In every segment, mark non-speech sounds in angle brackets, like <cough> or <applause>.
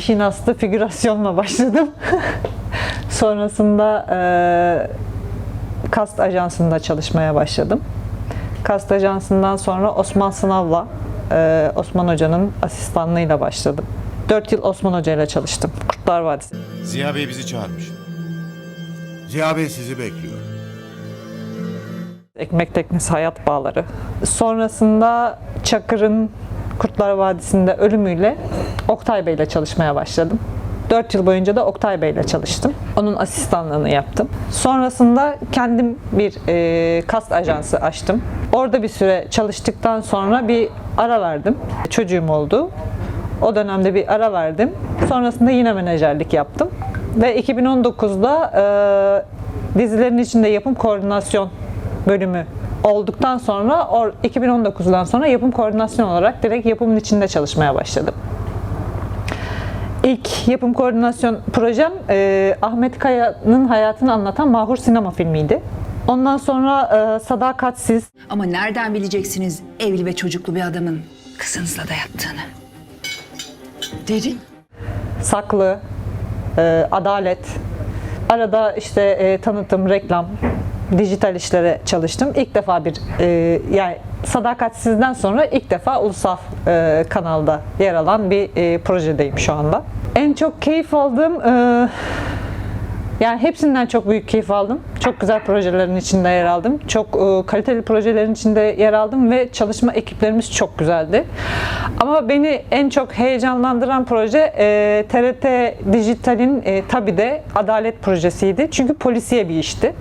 İşin aslı figürasyonla başladım. <laughs> Sonrasında e, kast ajansında çalışmaya başladım. Kast ajansından sonra Osman Sınav'la, e, Osman Hoca'nın asistanlığıyla başladım. 4 yıl Osman Hoca ile çalıştım. Kurtlar Vadisi. Ziya Bey bizi çağırmış. Ziya Bey sizi bekliyor. Ekmek Teknesi Hayat Bağları. Sonrasında Çakır'ın Kurtlar Vadisi'nde ölümüyle Oktay Bey ile çalışmaya başladım. 4 yıl boyunca da Oktay Bey ile çalıştım. Onun asistanlığını yaptım. Sonrasında kendim bir e, kast ajansı açtım. Orada bir süre çalıştıktan sonra bir ara verdim. Çocuğum oldu. O dönemde bir ara verdim. Sonrasında yine menajerlik yaptım. Ve 2019'da e, dizilerin içinde yapım koordinasyon bölümü olduktan sonra or- 2019'dan sonra yapım koordinasyon olarak direkt yapımın içinde çalışmaya başladım. İlk yapım koordinasyon projem e, Ahmet Kaya'nın hayatını anlatan Mahur sinema filmiydi. Ondan sonra e, Sadakatsiz, Ama nereden bileceksiniz evli ve çocuklu bir adamın kızınızla da yattığını? Derin. Saklı, e, Adalet, arada işte e, tanıtım, reklam, dijital işlere çalıştım. İlk defa bir e, yani Sadakatsiz'den sonra ilk defa ulusal e, kanalda yer alan bir e, projedeyim şu anda. En çok keyif aldığım e, yani hepsinden çok büyük keyif aldım. Çok güzel projelerin içinde yer aldım. Çok e, kaliteli projelerin içinde yer aldım ve çalışma ekiplerimiz çok güzeldi. Ama beni en çok heyecanlandıran proje e, TRT Dijital'in e, tabii de Adalet projesiydi. Çünkü polisiye bir işti.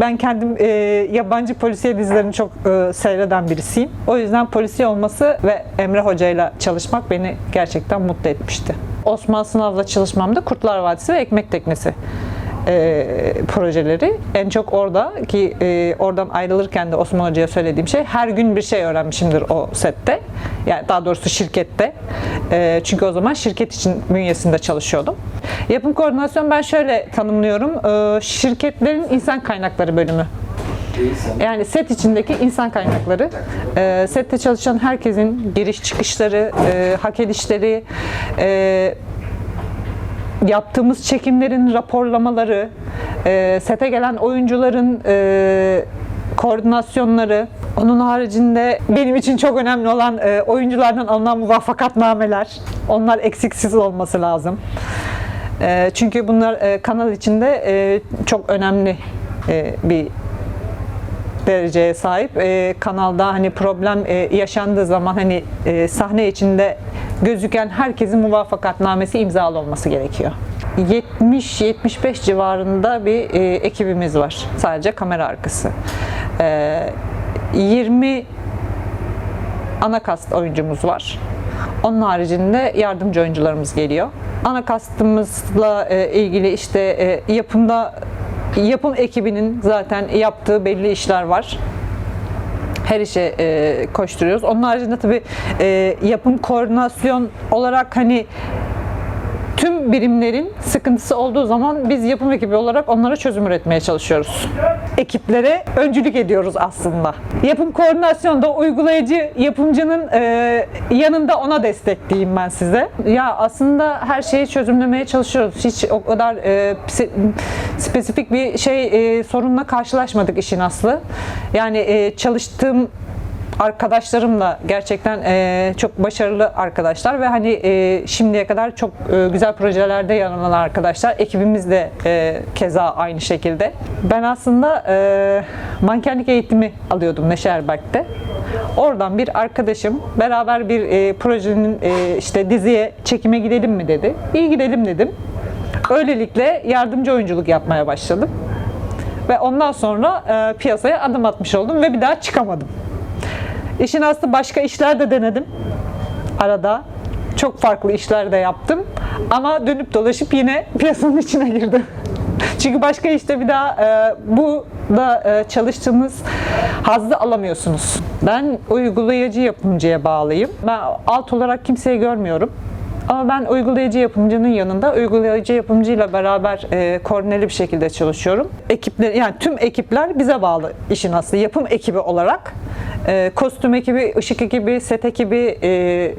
Ben kendim e, yabancı polisiye dizilerini çok e, seyreden birisiyim. O yüzden polisiye olması ve Emre Hoca ile çalışmak beni gerçekten mutlu etmişti. Osman Sınav'la çalışmamda Kurtlar Vadisi ve Ekmek Teknesi e, projeleri. En çok orada ki e, oradan ayrılırken de Osman Hoca'ya söylediğim şey her gün bir şey öğrenmişimdir o sette. Yani daha doğrusu şirkette. E, çünkü o zaman şirket için bünyesinde çalışıyordum. Yapım koordinasyon ben şöyle tanımlıyorum. E, şirketlerin insan kaynakları bölümü. Yani set içindeki insan kaynakları, e, sette çalışan herkesin giriş çıkışları, e, hak edişleri, e, yaptığımız çekimlerin raporlamaları, e, sete gelen oyuncuların e, koordinasyonları, onun haricinde benim için çok önemli olan e, oyunculardan alınan muvaffakatnameler, onlar eksiksiz olması lazım. E, çünkü bunlar e, kanal içinde e, çok önemli e, bir dereceye sahip. E, kanalda hani problem e, yaşandığı zaman hani e, sahne içinde gözüken herkesin muvaffakatnamesi imzalı olması gerekiyor. 70-75 civarında bir e, ekibimiz var. Sadece kamera arkası. E, 20 ana kast oyuncumuz var. Onun haricinde yardımcı oyuncularımız geliyor. Ana kastımızla e, ilgili işte e, yapımda yapım ekibinin zaten yaptığı belli işler var. Her işe e, koşturuyoruz. Onun haricinde tabii e, yapım koordinasyon olarak hani tüm birimlerin sıkıntısı olduğu zaman biz yapım ekibi olarak onlara çözüm üretmeye çalışıyoruz. Ekiplere öncülük ediyoruz aslında. Yapım koordinasyonda uygulayıcı yapımcının e, yanında ona destek diyeyim ben size. Ya aslında her şeyi çözümlemeye çalışıyoruz. Hiç o kadar e, spesifik bir şey e, sorunla karşılaşmadık işin aslı. Yani e, çalıştığım arkadaşlarımla gerçekten e, çok başarılı arkadaşlar ve hani e, şimdiye kadar çok e, güzel projelerde yer alan arkadaşlar. Ekibimiz de e, keza aynı şekilde. Ben aslında e, mankenlik eğitimi alıyordum Neşe Erberk'te. Oradan bir arkadaşım beraber bir e, projenin e, işte diziye çekime gidelim mi dedi. İyi gidelim dedim. Öylelikle yardımcı oyunculuk yapmaya başladım. Ve ondan sonra e, piyasaya adım atmış oldum ve bir daha çıkamadım. İşin aslı başka işler de denedim. Arada çok farklı işler de yaptım. Ama dönüp dolaşıp yine <laughs> piyasanın içine girdim. <laughs> Çünkü başka işte bir daha e, bu da e, çalıştığınız hazzı alamıyorsunuz. Ben uygulayıcı yapımcıya bağlıyım. Ben alt olarak kimseyi görmüyorum. Ama ben uygulayıcı yapımcının yanında uygulayıcı yapımcıyla beraber e, koordineli bir şekilde çalışıyorum. Ekipler yani tüm ekipler bize bağlı işin aslı. Yapım ekibi olarak e, kostüm ekibi, ışık ekibi, set ekibi, e,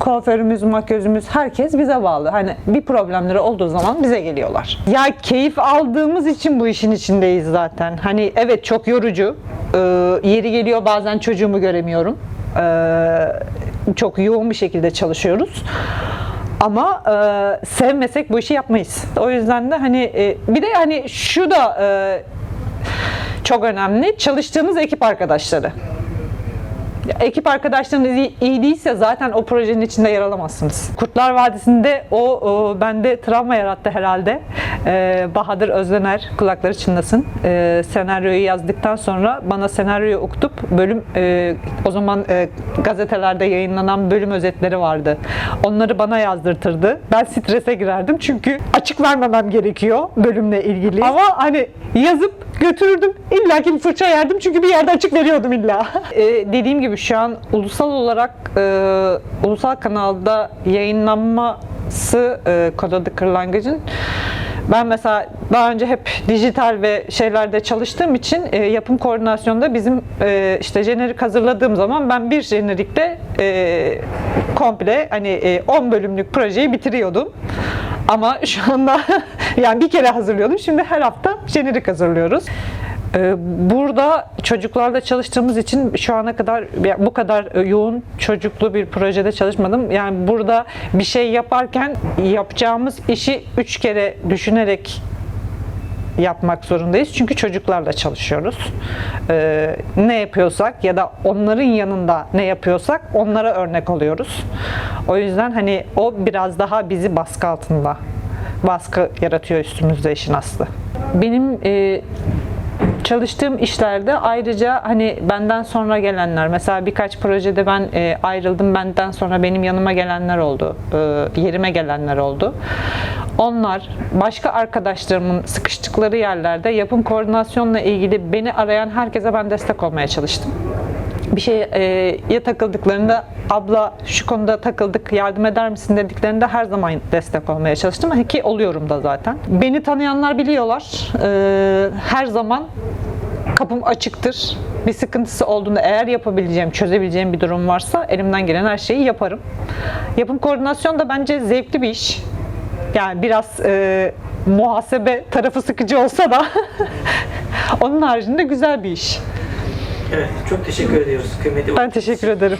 kuaförümüz, makyözümüz herkes bize bağlı. Hani bir problemleri olduğu zaman bize geliyorlar. Ya keyif aldığımız için bu işin içindeyiz zaten. Hani evet çok yorucu. Ee, yeri geliyor bazen çocuğumu göremiyorum. Ee, çok yoğun bir şekilde çalışıyoruz. Ama e, sevmesek bu işi yapmayız. O yüzden de hani e, bir de hani şu da e, çok önemli. Çalıştığınız ekip arkadaşları. Ekip arkadaşlarınız iyi, iyi değilse zaten o projenin içinde yer alamazsınız. Kurtlar Vadisi'nde o, o bende travma yarattı herhalde. Ee, Bahadır Özdener kulakları çınlasın. Ee, senaryoyu yazdıktan sonra bana senaryoyu okutup bölüm e, o zaman e, gazetelerde yayınlanan bölüm özetleri vardı. Onları bana yazdırtırdı. Ben strese girerdim çünkü açık vermemem gerekiyor bölümle ilgili. Ama hani yazıp götürürdüm. İlla ki bir fırça yerdim çünkü bir yerde açık veriyordum illa. Ee, dediğim gibi an ulusal olarak e, ulusal kanalda yayınlanması e, Kod Adı Kırlangıç'ın ben mesela daha önce hep dijital ve şeylerde çalıştığım için e, yapım koordinasyonda bizim e, işte jenerik hazırladığım zaman ben bir jenerikte e, komple hani e, 10 bölümlük projeyi bitiriyordum. Ama şu anda <laughs> yani bir kere hazırlıyordum. Şimdi her hafta jenerik hazırlıyoruz. Ee, Burada çocuklarla çalıştığımız için şu ana kadar bu kadar e, yoğun çocuklu bir projede çalışmadım. Yani burada bir şey yaparken yapacağımız işi üç kere düşünerek yapmak zorundayız. Çünkü çocuklarla çalışıyoruz. Ee, ne yapıyorsak ya da onların yanında ne yapıyorsak onlara örnek oluyoruz. O yüzden hani o biraz daha bizi baskı altında baskı yaratıyor üstümüzde işin aslı. Benim e, çalıştığım işlerde ayrıca hani benden sonra gelenler mesela birkaç projede ben e, ayrıldım benden sonra benim yanıma gelenler oldu e, yerime gelenler oldu. Onlar başka arkadaşlarımın sıkıştıkları yerlerde yapım koordinasyonla ilgili beni arayan herkese ben destek olmaya çalıştım bir şeye takıldıklarında abla şu konuda takıldık yardım eder misin dediklerinde her zaman destek olmaya çalıştım Hani ki oluyorum da zaten. Beni tanıyanlar biliyorlar. Ee, her zaman kapım açıktır. Bir sıkıntısı olduğunda eğer yapabileceğim, çözebileceğim bir durum varsa elimden gelen her şeyi yaparım. Yapım koordinasyon da bence zevkli bir iş. Yani biraz e, muhasebe tarafı sıkıcı olsa da <laughs> onun haricinde güzel bir iş. Evet, çok teşekkür ediyoruz kıymetli Ben teşekkür ederim.